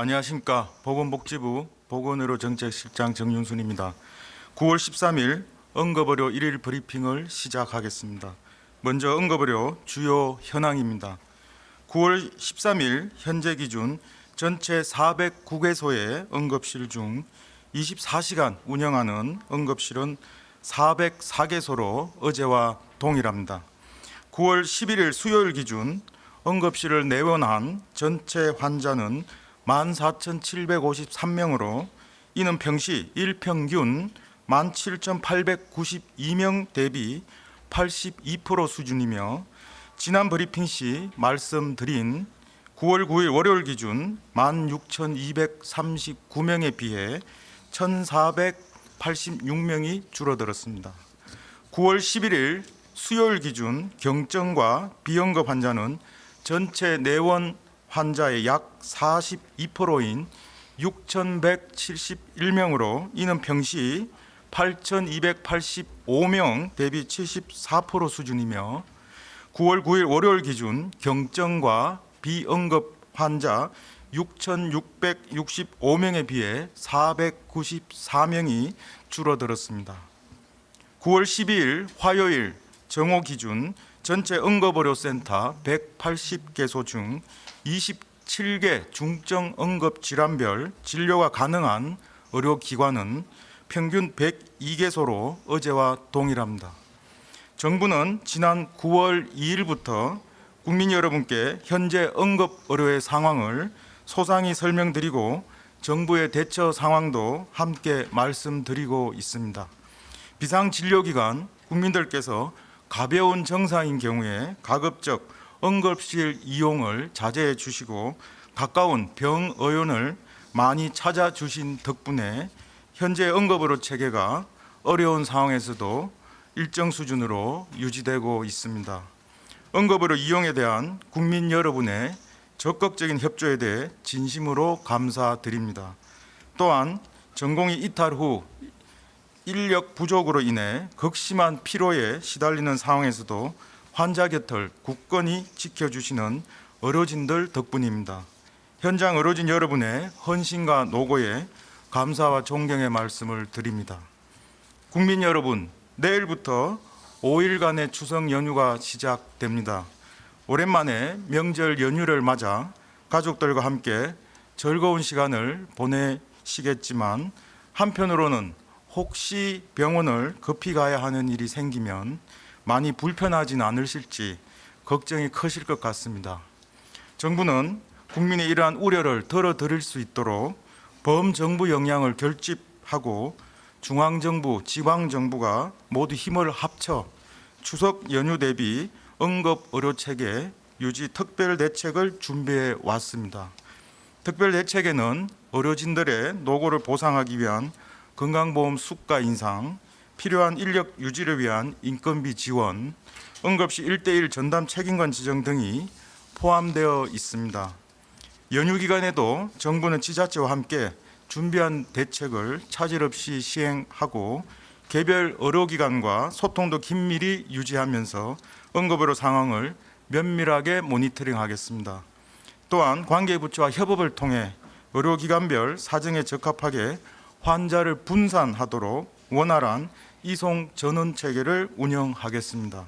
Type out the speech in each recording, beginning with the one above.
안녕하십니까 보건복지부 보건의료 정책실장 정윤순입니다. 9월 13일 응급의료 일일 브리핑을 시작하겠습니다. 먼저 응급의료 주요 현황입니다. 9월 13일 현재 기준 전체 409개소의 응급실 중 24시간 운영하는 응급실은 404개소로 어제와 동일합니다. 9월 11일 수요일 기준 응급실을 내원한 전체 환자는 14,753명으로 이는 평시 일평균 17,892명 대비 82% 수준이며 지난 브리핑 시 말씀드린 9월 9일 월요일 기준 16,239명에 비해 1,486명이 줄어들었습니다. 9월 11일 수요일 기준 경증과 비응급 환자는 전체 내원 환자의 약 42%인 6,171명으로 이는 평시 8,285명 대비 74% 수준이며 9월 9일 월요일 기준 경증과 비응급 환자 6,665명에 비해 494명이 줄어들었습니다. 9월 12일 화요일 정오 기준 전체 응급의료센터 180개소 중 27개 중증 응급 질환별 진료가 가능한 의료기관은 평균 102개소로 어제와 동일합니다. 정부는 지난 9월 2일부터 국민 여러분께 현재 응급 의료의 상황을 소상히 설명드리고 정부의 대처 상황도 함께 말씀드리고 있습니다. 비상 진료기관 국민들께서 가벼운 증상인 경우에 가급적 응급실 이용을 자제해 주시고 가까운 병의원을 많이 찾아주신 덕분에 현재 응급의료 체계가 어려운 상황에서도 일정 수준으로 유지되고 있습니다. 응급의료 이용에 대한 국민 여러분의 적극적인 협조에 대해 진심으로 감사드립니다. 또한 전공이 이탈 후 인력 부족으로 인해 극심한 피로에 시달리는 상황에서도 환자 곁을 굳건히 지켜주시는 의료진들 덕분입니다. 현장 의료진 여러분의 헌신과 노고에 감사와 존경의 말씀을 드립니다. 국민 여러분, 내일부터 5일간의 추석 연휴가 시작됩니다. 오랜만에 명절 연휴를 맞아 가족들과 함께 즐거운 시간을 보내시겠지만 한편으로는 혹시 병원을 급히 가야 하는 일이 생기면 많이 불편하진 않으실지 걱정이 크실 것 같습니다. 정부는 국민의 이러한 우려를 덜어드릴 수 있도록 범정부 역량을 결집하고 중앙정부, 지방정부가 모두 힘을 합쳐 추석 연휴 대비 응급 의료 체계 유지 특별 대책을 준비해 왔습니다. 특별 대책에는 의료진들의 노고를 보상하기 위한 건강보험 수가 인상, 필요한 인력 유지를 위한 인건비 지원, 응급시 1대1 전담 책임관 지정 등이 포함되어 있습니다. 연휴 기간에도 정부는 지자체와 함께 준비한 대책을 차질 없이 시행하고 개별 의료기관과 소통도 긴밀히 유지하면서 응급의료 상황을 면밀하게 모니터링하겠습니다. 또한 관계부처와 협업을 통해 의료기관별 사정에 적합하게 환자를 분산하도록 원활한 이송 전원 체계를 운영하겠습니다.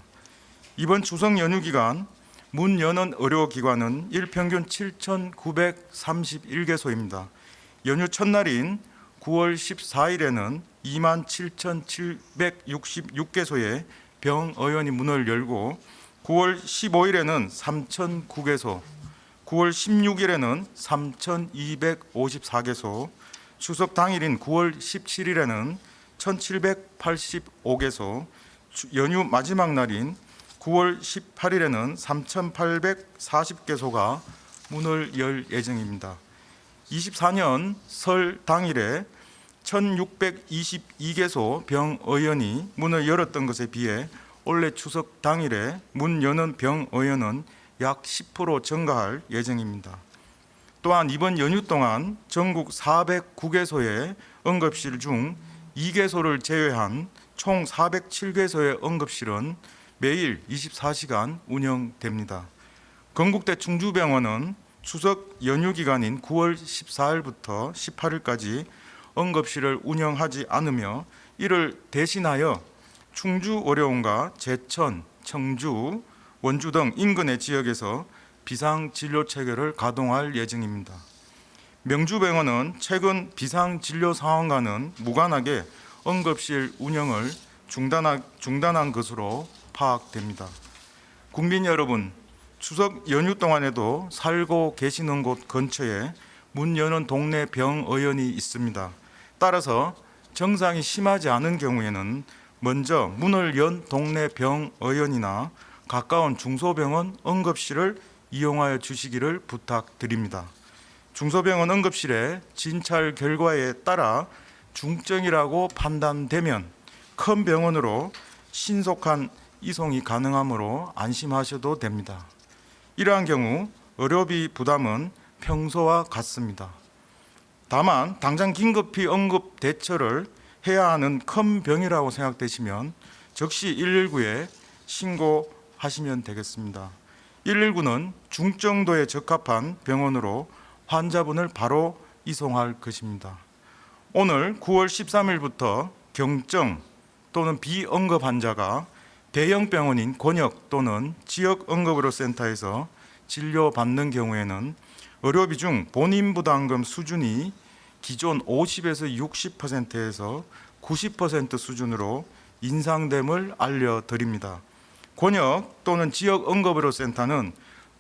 이번 추석 연휴 기간 문 여는 의료기관은 일평균 7,931개소입니다. 연휴 첫날인 9월 14일에는 27,766개소의 병의원이 문을 열고 9월 15일에는 3,009개소, 9월 16일에는 3,254개소, 추석 당일인 9월 17일에는 1,785개소, 연휴 마지막 날인 9월 18일에는 3,840개소가 문을 열 예정입니다. 24년 설 당일에 1,622개소 병의원이 문을 열었던 것에 비해 올해 추석 당일에 문 여는 병의원은 약 10% 증가할 예정입니다. 또한 이번 연휴 동안 전국 409개소의 응급실 중 2개소를 제외한 총 407개소의 응급실은 매일 24시간 운영됩니다. 건국대 충주병원은 추석 연휴 기간인 9월 14일부터 18일까지 응급실을 운영하지 않으며 이를 대신하여 충주 어려움과 제천, 청주, 원주 등 인근의 지역에서 비상 진료 체계를 가동할 예정입니다. 명주병원은 최근 비상 진료 상황과는 무관하게 응급실 운영을 중단하, 중단한 것으로 파악됩니다. 국민 여러분, 추석 연휴 동안에도 살고 계시는 곳 근처에 문 여는 동네 병의원이 있습니다. 따라서 증상이 심하지 않은 경우에는 먼저 문을 연 동네 병의원이나 가까운 중소병원 응급실을 이용하여 주시기를 부탁드립니다. 중소병원 응급실에 진찰 결과에 따라 중증이라고 판단되면 큰 병원으로 신속한 이송이 가능하므로 안심하셔도 됩니다. 이러한 경우 의료비 부담은 평소와 같습니다. 다만 당장 긴급히 응급 대처를 해야 하는 큰 병이라고 생각되시면 즉시 119에 신고하시면 되겠습니다. 119는 중정도에 적합한 병원으로 환자분을 바로 이송할 것입니다. 오늘 9월 13일부터 경증 또는 비응급 환자가 대형 병원인 권역 또는 지역 응급의료 센터에서 진료받는 경우에는 의료비 중 본인 부담금 수준이 기존 50에서 60%에서 90% 수준으로 인상됨을 알려드립니다. 권역 또는 지역 응급의료 센터는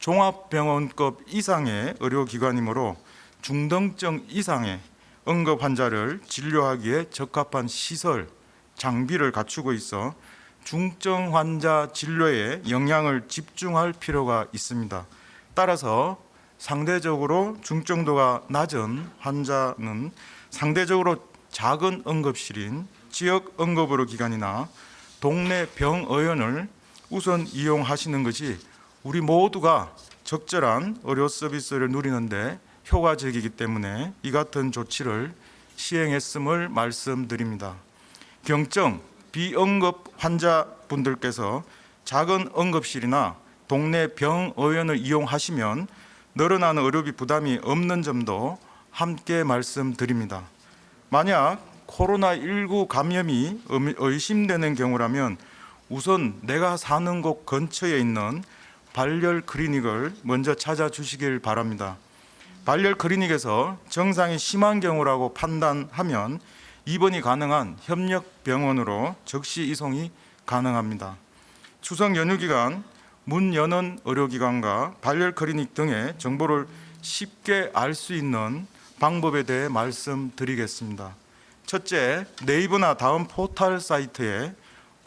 종합병원급 이상의 의료기관이므로 중등증 이상의 응급 환자를 진료하기에 적합한 시설, 장비를 갖추고 있어 중증 환자 진료에 영향을 집중할 필요가 있습니다. 따라서 상대적으로 중증도가 낮은 환자는 상대적으로 작은 응급실인 지역 응급의료 기관이나 동네 병의원을 우선 이용하시는 것이 우리 모두가 적절한 의료 서비스를 누리는데 효과적이기 때문에 이 같은 조치를 시행했음을 말씀드립니다. 경증 비응급 환자분들께서 작은 응급실이나 동네 병의원을 이용하시면 늘어나는 의료비 부담이 없는 점도 함께 말씀드립니다. 만약 코로나19 감염이 의- 의심되는 경우라면 우선 내가 사는 곳 근처에 있는 발열 클리닉을 먼저 찾아주시길 바랍니다. 발열 클리닉에서 증상이 심한 경우라고 판단하면 입원이 가능한 협력 병원으로 즉시 이송이 가능합니다. 추석 연휴 기간 문 여는 의료기관과 발열 클리닉 등의 정보를 쉽게 알 수 있는 방법에 대해 말씀드리겠습니다. 첫째, 네이버나 다음 포털 사이트에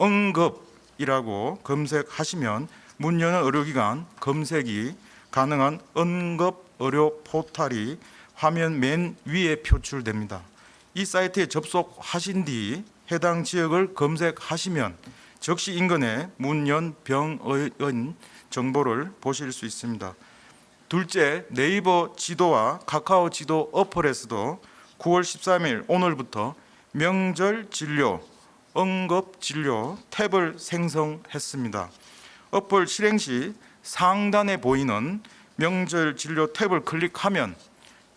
응급이라고 검색하시면 문 여는 의료기관 검색이 가능한 응급 의료 포털이 화면 맨 위에 표출됩니다. 이 사이트에 접속하신 뒤 해당 지역을 검색하시면 즉시 인근의 문연 병의원 정보를 보실 수 있습니다. 둘째, 네이버 지도와 카카오 지도 어플에서도 9월 13일 오늘부터 명절 진료, 응급 진료 탭을 생성했습니다. 어플 실행 시 상단에 보이는 명절 진료 탭을 클릭하면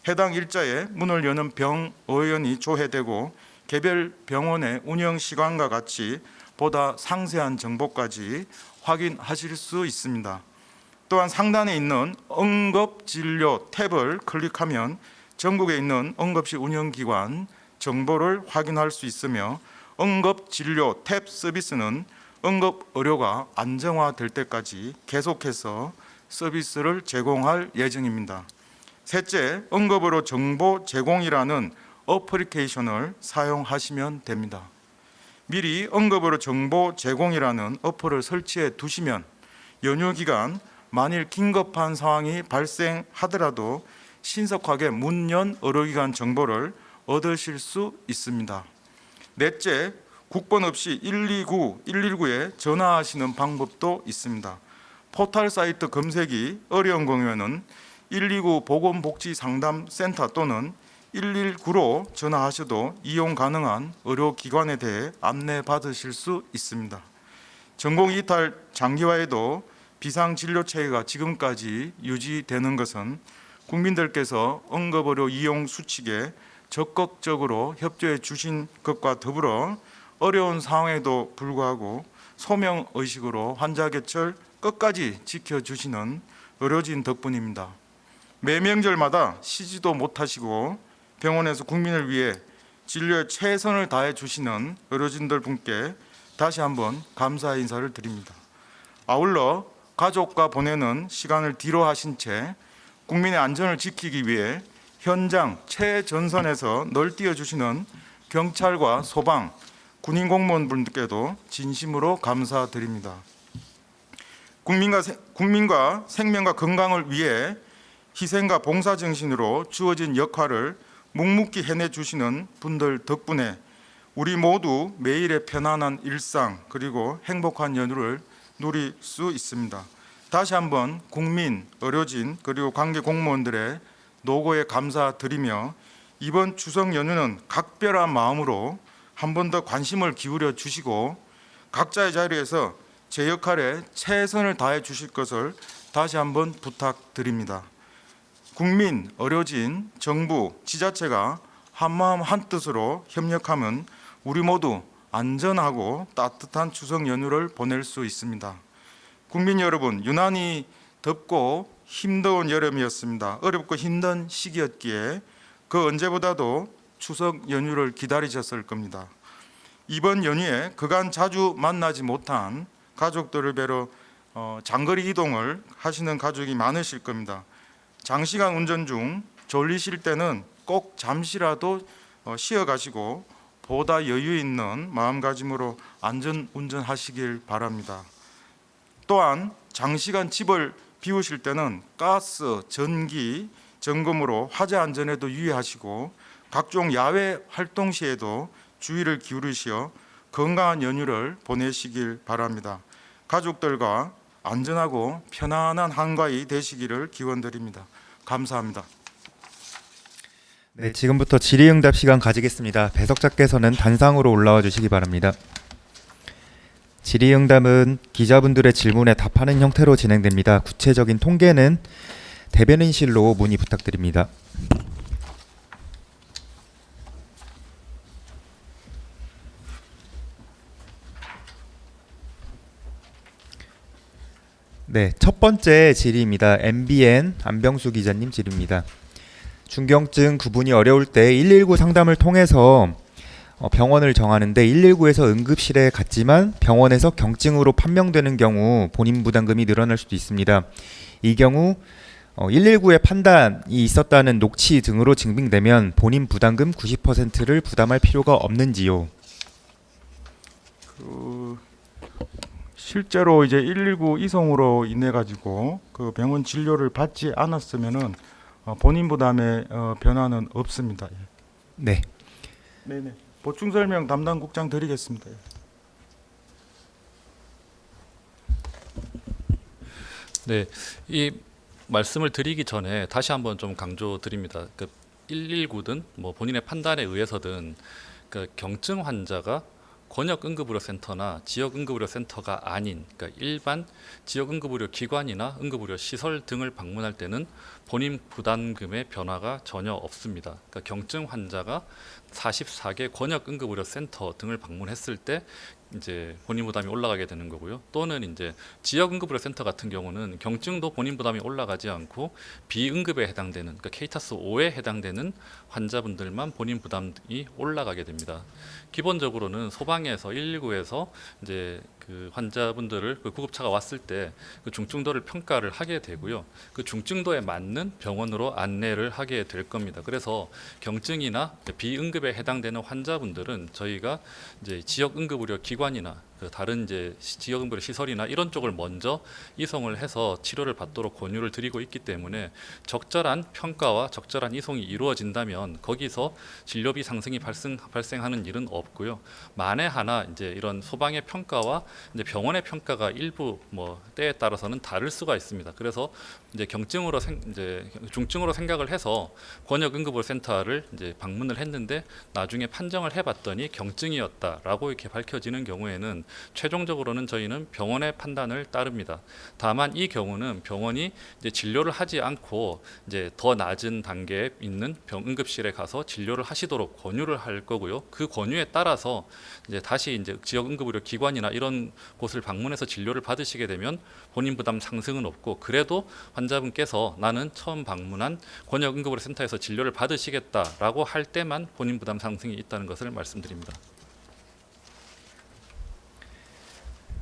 해당 일자에 문을 여는 병의원이 조회되고 개별 병원의 운영 시간과 같이 보다 상세한 정보까지 확인하실 수 있습니다. 또한 상단에 있는 응급 진료 탭을 클릭하면 전국에 있는 응급실 운영기관 정보를 확인할 수 있으며 응급 진료 탭 서비스는 응급 의료가 안정화될 때까지 계속해서 서비스를 제공할 예정입니다. 셋째, 응급으로 정보 제공이라는 어플리케이션을 사용하시면 됩니다. 미리 응급으로 정보 제공이라는 어플을 설치해 두시면 연휴 기간 만일 긴급한 상황이 발생하더라도 신속하게 문연 의료기관 정보를 얻으실 수 있습니다. 넷째, 국번 없이 129, 119에 전화하시는 방법도 있습니다. 포털 사이트 검색이 어려운 경우에는 129 보건복지상담센터 또는 119로 전화하셔도 이용 가능한 의료기관에 대해 안내받으실 수 있습니다. 전공 이탈 장기화에도 비상진료 체계가 지금까지 유지되는 것은 국민들께서 응급의료 이용 수칙에 적극적으로 협조해 주신 것과 더불어 어려운 상황에도 불구하고 소명 의식으로 환자 곁을 끝까지 지켜주시는 의료진 덕분입니다. 매 명절마다 쉬지도 못하시고 병원에서 국민을 위해 진료에 최선을 다해 주시는 의료진들 분께 다시 한번 감사 인사를 드립니다. 아울러 가족과 보내는 시간을 뒤로 하신 채 국민의 안전을 지키기 위해 현장 최전선에서 널 뛰어 주시는 경찰과 소방, 군인 공무원분들께도 진심으로 감사드립니다. 국민과, 세- 국민과 생명과 건강을 위해 희생과 봉사 정신으로 주어진 역할을 묵묵히 해내 주시는 분들 덕분에 우리 모두 매일의 편안한 일상 그리고 행복한 연휴를 누릴 수 있습니다. 다시 한번 국민, 의료진 그리고 관계 공무원들의 노고에 감사드리며 이번 추석 연휴는 각별한 마음으로 한 번 더 관심을 기울여 주시고 각자의 자리에서 제 역할에 최선을 다해 주실 것을 다시 한번 부탁드립니다. 국민, 의료진, 정부, 지자체가 한마음 한뜻으로 협력하면 우리 모두 안전하고 따뜻한 추석 연휴를 보낼 수 있습니다. 국민 여러분, 유난히 덥고 힘겨운 여름이었습니다. 어렵고 힘든 시기였기에 그 언제보다도 추석 연휴를 기다리셨을 겁니다. 이번 연휴에 그간 자주 만나지 못한 가족들을 뵈러 어, 장거리 이동을 하시는 가족이 많으실 겁니다. 장시간 운전 중 졸리실 때는 꼭 잠시라도 어, 쉬어 가시고 보다 여유 있는 마음가짐으로 안전 운전하시길 바랍니다. 또한 장시간 집을 비우실 때는 가스, 전기 점검으로 화재 안전에도 유의하시고 각종 야외 활동 시에도 주의를 기울이시어 건강한 연휴를 보내시길 바랍니다. 가족들과 안전하고 편안한 한가위 되시기를 기원드립니다. 감사합니다. 네, 지금부터 질의응답 시간 가지겠습니다. 배석자께서는 단상으로 올라와 주시기 바랍니다. 질의응답은 기자분들의 질문에 답하는 형태로 진행됩니다. 구체적인 통계는 대변인실로 문의 부탁드립니다. 네, 첫 번째 질의입니다. MBN 안병수 기자님 질의입니다. 중경증 구분이 어려울 때 119 상담을 통해서 어, 병원을 정하는데 119에서 응급실에 갔지만 병원에서 경증으로 판명되는 경우 본인 부담금이 늘어날 수도 있습니다. 이 경우 어, 119의 판단이 있었다는 녹취 등으로 증빙되면 본인 부담금 90%를 부담할 필요가 없는지요? 그 실제로 이제 119 이송으로 인해 가지고 그 병원 진료를 받지 않았으면은 어, 본인 부담에 어, 변화는 없습니다. 예. 네. 네네. 보충 설명 담당 국장 드리겠습니다. 예. 네, 이 말씀을 드리기 전에 다시 한번 좀 강조드립니다. 그 119든 뭐 본인의 판단에 의해서든 그 경증 환자가 권역 응급의료 센터나 지역 응급의료 센터가 아닌 그러니까 일반 지역 응급의료 기관이나 응급의료 시설 등을 방문할 때는 본인 부담금의 변화가 전혀 없습니다. 그러니까 경증 환자가 44개 권역 응급의료 센터 등을 방문했을 때 이제 본인 부담이 올라가게 되는 거고요. 또는 이제 지역 응급의료 센터 같은 경우는 경증도 본인 부담이 올라가지 않고 비응급에 해당되는 그러니까 케이타스 5에 해당되는 환자분들만 본인 부담이 올라가게 됩니다. 기본적으로는 소방에서 119에서 이제 그 환자분들을 그 구급차가 왔을 때 그 중증도를 평가를 하게 되고요. 그 중증도에 맞는 병원으로 안내를 하게 될 겁니다. 그래서 경증이나 비응급에 해당되는 환자분들은 저희가 이제 지역 응급 의료 기관 이나 그 다른 이제 시- 지역 응급의료 시설이나 이런 쪽을 먼저 이송을 해서 치료를 받도록 권유를 드리고 있기 때문에 적절한 평가와 적절한 이송이 이루어진다면 거기서 진료비 상승이 발생 발생하는 일은 없고요. 만에 하나 이제 이런 소방의 평가와 이제 병원의 평가가 일부 뭐 때에 따라서는 다를 수가 있습니다. 그래서 이제 경증으로 생, 이제 중증으로 생각을 해서 권역 응급의료 센터를 이제 방문을 했는데 나중에 판정을 해봤더니 경증이었다라고 이렇게 밝혀지는 경우에는 최종적으로는 저희는 병원의 판단을 따릅니다. 다만 이 경우는 병원이 이제 진료를 하지 않고 이제 더 낮은 단계에 있는 병 응급실에 가서 진료를 하시도록 권유를 할 거고요. 그 권유에 따라서 이제 다시 이제 지역 응급의료 기관이나 이런 곳을 방문해서 진료를 받으시게 되면 본인 부담 상승은 없고 그래도 환자분께서 나는 처음 방문한 권역 응급의료 센터에서 진료를 받으시겠다라고 할 때만 본인 부담 상승이 있다는 것을 말씀드립니다.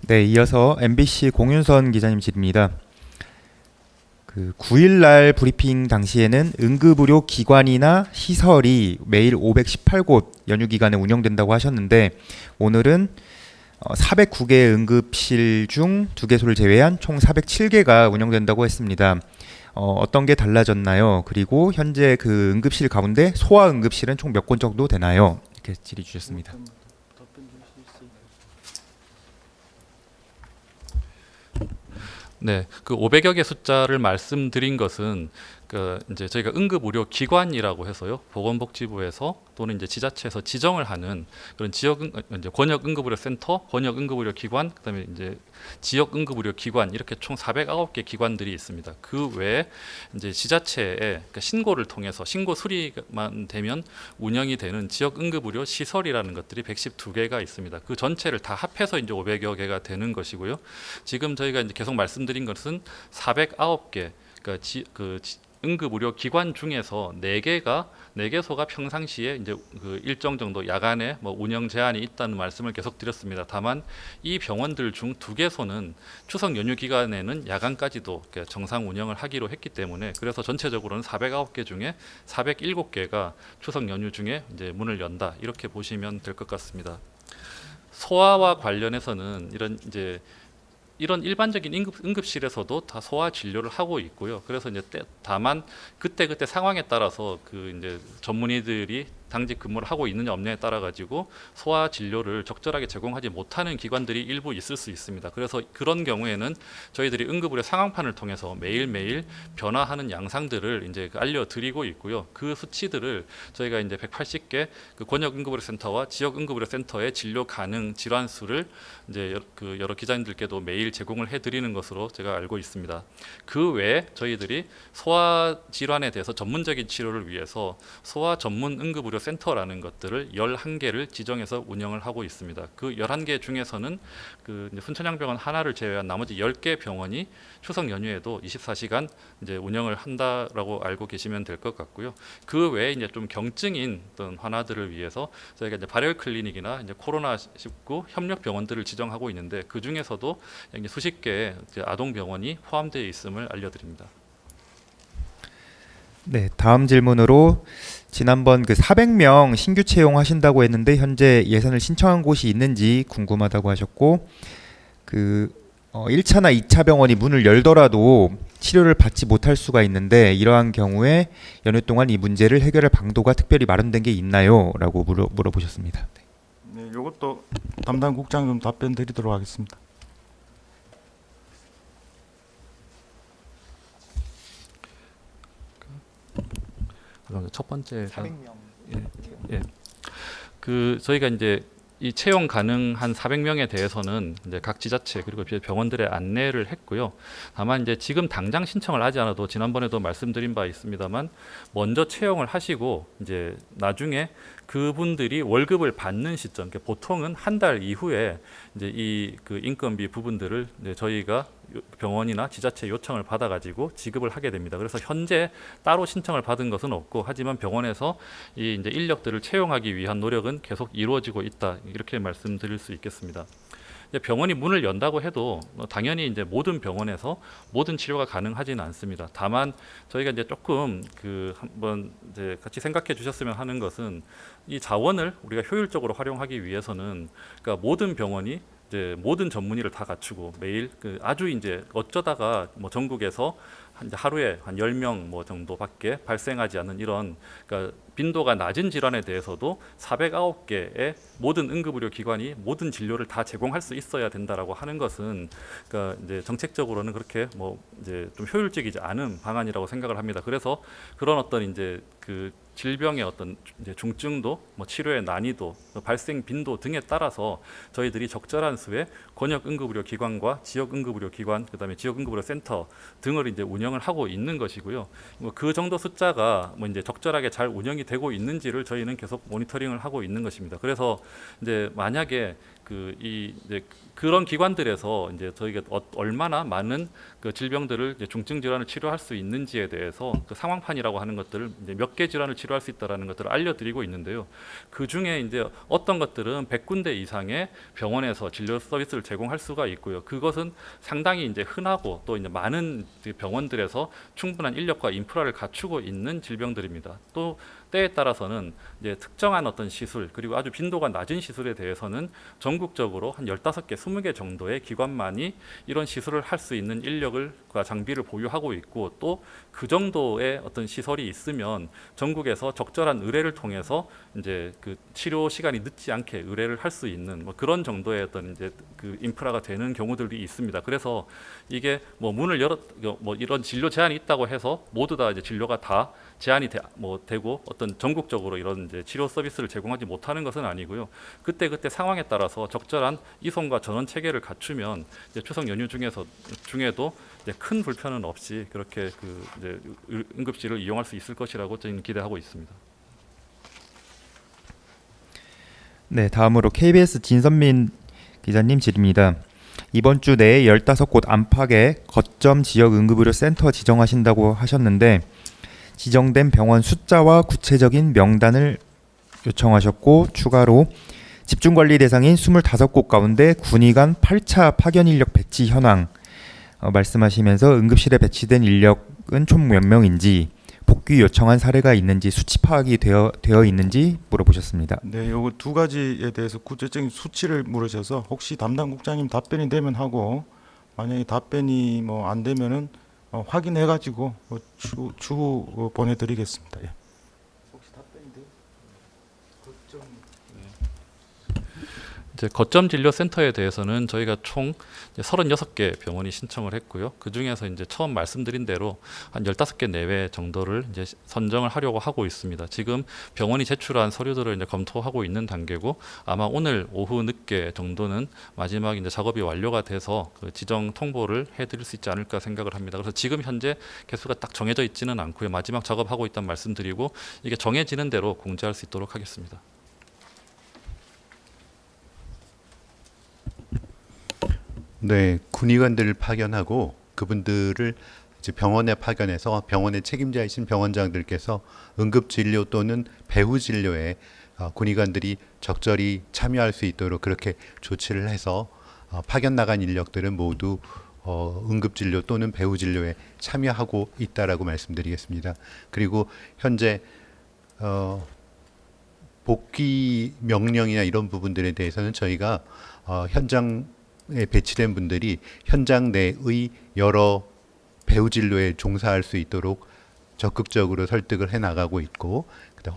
네, 이어서 MBC 공윤선 기자님 질입니다. 그 9일 날 브리핑 당시에는 응급의료 기관이나 시설이 매일 518곳 연휴 기간에 운영된다고 하셨는데 오늘은 어, 409개 응급실 중 두 개소를 제외한 총 407개가 운영된다고 했습니다. 어, 어떤 게 달라졌나요? 그리고 현재 그 응급실 가운데 소아 응급실은 총 몇 곳 정도 되나요? 이렇게 질의 주셨습니다. 네, 그 500여 개 숫자를 말씀드린 것은 그 이제 저희가 응급 의료 기관이라고 해서요. 보건복지부에서 또는 이제 지자체에서 지정을 하는 그런 지역 응, 이제 권역 응급 의료 센터, 권역 응급 의료 기관, 그다음에 이제 지역 응급 의료 기관 이렇게 총 409개 기관들이 있습니다. 그 외에 이제 지자체에 그러니까 신고를 통해서 신고 수리만 되면 운영이 되는 지역 응급 의료 시설이라는 것들이 112개가 있습니다. 그 전체를 다 합해서 이제 500여 개가 되는 것이고요. 지금 저희가 이제 계속 말씀드린 것은 409개 그러니까 지, 그 지- 응급 의료 기관 중에서 네 개가 네 개소가 평상시에 이제 그 일정 정도 야간에 뭐 운영 제한이 있다는 말씀을 계속 드렸습니다. 다만 이 병원들 중 두 개소는 추석 연휴 기간에는 야간까지도 정상 운영을 하기로 했기 때문에 그래서 전체적으로는 409개 중에 407개가 추석 연휴 중에 이제 문을 연다 이렇게 보시면 될 것 같습니다. 소아와 관련해서는 이런 이제 이런 일반적인 응급, 응급실에서도 다 소아 진료를 하고 있고요. 그래서 이제 때, 다만 그때 그때 상황에 따라서 그 이제 전문의들이 당직 근무를 하고 있느냐 없느냐에 따라 가지고 소아 진료를 적절하게 제공하지 못하는 기관들이 일부 있을 수 있습니다. 그래서 그런 경우에는 저희들이 응급의료 상황판을 통해서 매일매일 변화하는 양상들을 이제 알려드리고 있고요. 그 수치들을 저희가 이제 180개 그 권역 응급의료 센터와 지역 응급의료 센터의 진료 가능 질환 수를 이제 그 여러 기자님들께도 매일 제공을 해드리는 것으로 제가 알고 있습니다. 그 외에 저희들이 소아 질환에 대해서 전문적인 치료를 위해서 소아 전문 응급의료 센터라는 것들을 11개를 지정해서 운영을 하고 있습니다. 그 11개 중에서는 그 순천향병원 하나를 제외한 나머지 10개 병원이 추석 연휴에도 24시간 이제 운영을 한다라고 알고 계시면 될 것 같고요. 그 외에 이제 좀 경증인 어떤 환아들을 위해서 저희가 이제 발열 클리닉이나 이제 코로나 19 협력 병원들을 지정하고 있는데 그 중에서도 수십 이제 아동 병원이 포함되어 있음을 알려드립니다. 네, 다음 질문으로 지난번 그 400명 신규 채용하신다고 했는데 현재 예산을 신청한 곳이 있는지 궁금하다고 하셨고 그 어, 1차나 2차 병원이 문을 열더라도 치료를 받지 못할 수가 있는데 이러한 경우에 연휴 동안 이 문제를 해결할 방도가 특별히 마련된 게 있나요?라고 물어, 물어보셨습니다. 네, 이것도 담당 국장 좀 답변 드리도록 하겠습니다. 그럼 첫 번째가 예. 그 저희가 이제 이 채용 가능한 400명에 대해서는 이제 각 지자체 그리고 병원들의 안내를 했고요. 다만 이제 지금 당장 신청을 하지 않아도 지난번에도 말씀드린 바 있습니다만 먼저 채용을 하시고 이제 나중에 그분들이 월급을 받는 시점, 그러니까 보통은 한 달 이후에 이제 이 그 인건비 부분들을 저희가 요- 병원이나 지자체 요청을 받아가지고 지급을 하게 됩니다. 그래서 현재 따로 신청을 받은 것은 없고 하지만 병원에서 이 이제 인력들을 채용하기 위한 노력은 계속 이루어지고 있다 이렇게 말씀드릴 수 있겠습니다. 병원이 문을 연다고 해도 뭐 당연히 이제 모든 병원에서 모든 치료가 가능하지는 않습니다. 다만 저희가 이제 조금 그 한번 이제 같이 생각해 주셨으면 하는 것은 이 자원을 우리가 효율적으로 활용하기 위해서는 그러니까 모든 병원이 이제 모든 전문의를 다 갖추고 매일 그 아주 이제 어쩌다가 뭐 전국에서 한 하루에 한 10명 뭐 정도밖에 발생하지 않는 이런 그러니까 빈도가 낮은 질환에 대해서도 409개의 모든 응급의료 기관이 모든 진료를 다 제공할 수 있어야 된다라고 하는 것은 그러니까 이제 정책적으로는 그렇게 뭐 이제 좀 효율적이지 않은 방안이라고 생각을 합니다. 그래서 그런 어떤 이제 그 질병의 어떤 중증도, 뭐 치료의 난이도, 또 발생 빈도 등에 따라서 저희들이 적절한 수의 권역 응급의료 기관과 지역 응급의료 기관, 그다음에 지역 응급의료 센터 등을 이제 운영을 하고 있는 것이고요. 뭐 그 정도 숫자가 뭐 이제 적절하게 잘 운영이 되고 있는지를 저희는 계속 모니터링을 하고 있는 것입니다. 그래서 이제 만약에 그이 이제 그런 기관들에서 이제 저희가 어, 얼마나 많은 그 질병들을 이제 중증 질환을 치료할 수 있는지에 대해서 그 상황판이라고 하는 것들을 몇 개 질환을 치료할 수 있다라는 것들을 알려드리고 있는데요. 그 중에 이제 어떤 것들은 100군데 이상의 병원에서 진료 서비스를 제공할 수가 있고요. 그것은 상당히 이제 흔하고 또 이제 많은 이제 병원들에서 충분한 인력과 인프라를 갖추고 있는 질병들입니다. 또 때에 따라서는 이제 특정한 어떤 시술 그리고 아주 빈도가 낮은 시술에 대해서는 전국적으로 한 15개, 20개 정도의 기관만이 이런 시술을 할 수 있는 인력을과 장비를 보유하고 있고 또 그 정도의 어떤 시설이 있으면 전국에서 적절한 의뢰를 통해서 이제 그 치료 시간이 늦지 않게 의뢰를 할 수 있는 뭐 그런 정도의 어떤 이제 그 인프라가 되는 경우들이 있습니다. 그래서 이게 뭐 문을 열었 뭐 이런 진료 제한이 있다고 해서 모두 다 이제 진료가 다 제한이 되, 뭐 되고 어떤 전국적으로 이런 이제 치료 서비스를 제공하지 못하는 것은 아니고요. 그때 그때 상황에 따라서 적절한 이송과 전원 체계를 갖추면 이제 추석 연휴 중에서 중에도 이제 큰 불편은 없이 그렇게 그 이제 의- 응급실을 이용할 수 있을 것이라고 저희는 기대하고 있습니다. 네, 다음으로 KBS 진선민 기자님 질입니다. 이번 주 내에 15곳 안팎의 거점 지역 응급의료 센터 지정하신다고 하셨는데 지정된 병원 숫자와 구체적인 명단을 요청하셨고 추가로 집중 관리 대상인 25곳 가운데 군의 간 8차 파견 인력 배치 현황 어, 말씀하시면서 응급실에 배치된 인력은 총 몇 명인지 복귀 요청한 사례가 있는지 수치 파악이 되어 되어 있는지 물어보셨습니다. 네, 요거 두 가지에 대해서 구체적인 수치를 물으셔서 혹시 담당 국장님 답변이 되면 하고 만약에 답변이 뭐 안 되면은 어, 확인해 가지고 어, 추, 추후 어, 보내드리겠습니다. 예. 혹시 답변이 돼요? 걱정. 이제 거점 진료 센터에 대해서는 저희가 총 이제 36개 병원이 신청을 했고요. 그 중에서 이제 처음 말씀드린 대로 한 15개 내외 정도를 이제 선정을 하려고 하고 있습니다. 지금 병원이 제출한 서류들을 이제 검토하고 있는 단계고 아마 오늘 오후 늦게 정도는 마지막 이제 작업이 완료가 돼서 그 지정 통보를 해 드릴 수 있지 않을까 생각을 합니다. 그래서 지금 현재 개수가 딱 정해져 있지는 않고요. 마지막 작업하고 있다는 말씀드리고 이게 정해지는 대로 공지할 수 있도록 하겠습니다. 네, 군의관들을 파견하고 그분들을 이제 병원에 파견해서 병원의 책임자이신 병원장들께서 응급 진료 또는 배후 진료에 어, 군의관들이 적절히 참여할 수 있도록 그렇게 조치를 해서 어, 파견 나간 인력들은 모두 어, 응급 진료 또는 배후 진료에 참여하고 있다라고 말씀드리겠습니다. 그리고 현재 어, 복귀 명령이나 이런 부분들에 대해서는 저희가 어, 현장에 배치된 분들이 현장 내의 여러 배우 진료에 종사할 수 있도록 적극적으로 설득을 해 나가고 있고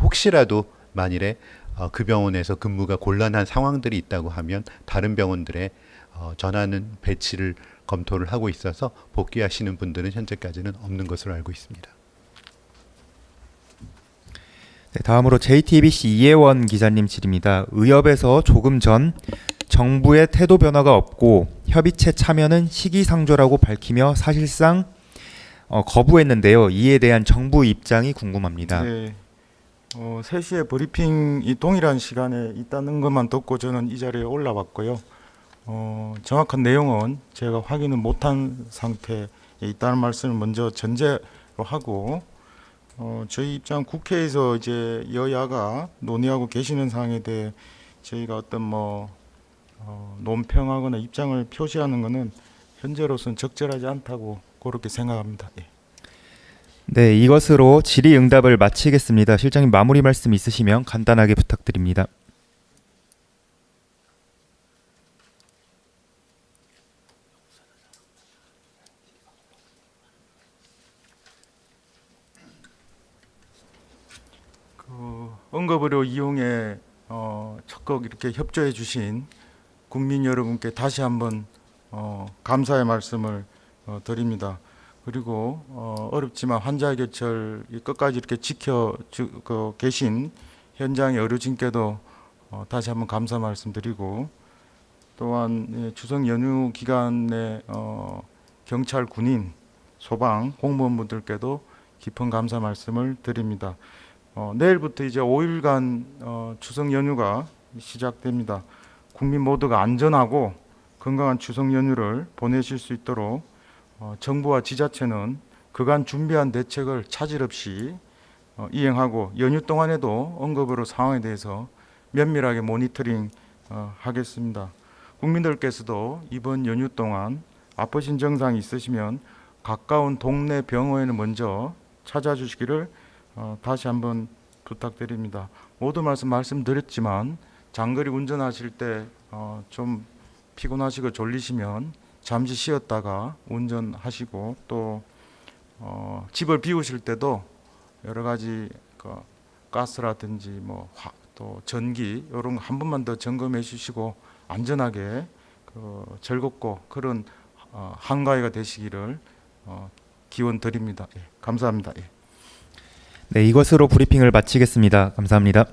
혹시라도 만일에 어, 그 병원에서 근무가 곤란한 상황들이 있다고 하면 다른 병원들에 어, 전하는 배치를 검토를 하고 있어서 복귀하시는 분들은 현재까지는 없는 것으로 알고 있습니다. 네, 다음으로 JTBC 이혜원 기자님 질입니다. 의협에서 조금 전 정부의 태도 변화가 없고 협의체 참여는 시기상조라고 밝히며 사실상 어, 거부했는데요. 이에 대한 정부 입장이 궁금합니다. 네. 어, 3시에 브리핑이 동일한 시간에 있다는 것만 듣고 저는 이 자리에 올라왔고요. 어, 정확한 내용은 제가 확인을 못한 상태에 있다는 말씀을 먼저 전제로 하고 어, 저희 입장 국회에서 이제 여야가 논의하고 계시는 사항에 대해 저희가 어떤 뭐 어, 논평하거나 입장을 표시하는 것은 현재로서는 적절하지 않다고 그렇게 생각합니다. 예. 네, 이것으로 질의응답을 마치겠습니다. 실장님 마무리 말씀 있으시면 간단하게 부탁드립니다. 그 응급의료 이용에 어, 적극 이렇게 협조해 주신 국민 여러분께 다시 한번 어, 감사의 말씀을 어, 드립니다. 그리고 어, 어렵지만 환자의 곁을 이 끝까지 이렇게 지켜 주, 그, 계신 현장의 의료진께도 어, 다시 한번 감사 말씀드리고 또한 예, 추석 연휴 기간에 어, 경찰, 군인, 소방, 공무원분들께도 깊은 감사 말씀을 드립니다. 어, 내일부터 이제 5일간 어, 추석 연휴가 시작됩니다. 국민 모두가 안전하고 건강한 추석 연휴를 보내실 수 있도록 어, 정부와 지자체는 그간 준비한 대책을 차질 없이 어, 이행하고 연휴 동안에도 언급으로 상황에 대해서 면밀하게 모니터링 어, 하겠습니다. 국민들께서도 이번 연휴 동안 아프신 증상이 있으시면 가까운 동네 병원에 먼저 찾아주시기를 어, 다시 한번 부탁드립니다. 모두 말씀 말씀드렸지만 장거리 운전하실 때 어, 좀 피곤하시고 졸리시면 잠시 쉬었다가 운전하시고 또 어, 집을 비우실 때도 여러 가지 그 가스라든지 뭐 또 전기 이런 거 한 번만 더 점검해 주시고 안전하게 그 즐겁고 그런 어, 한가위가 되시기를 어, 기원 드립니다. 예, 감사합니다. 예. 네, 이것으로 브리핑을 마치겠습니다. 감사합니다.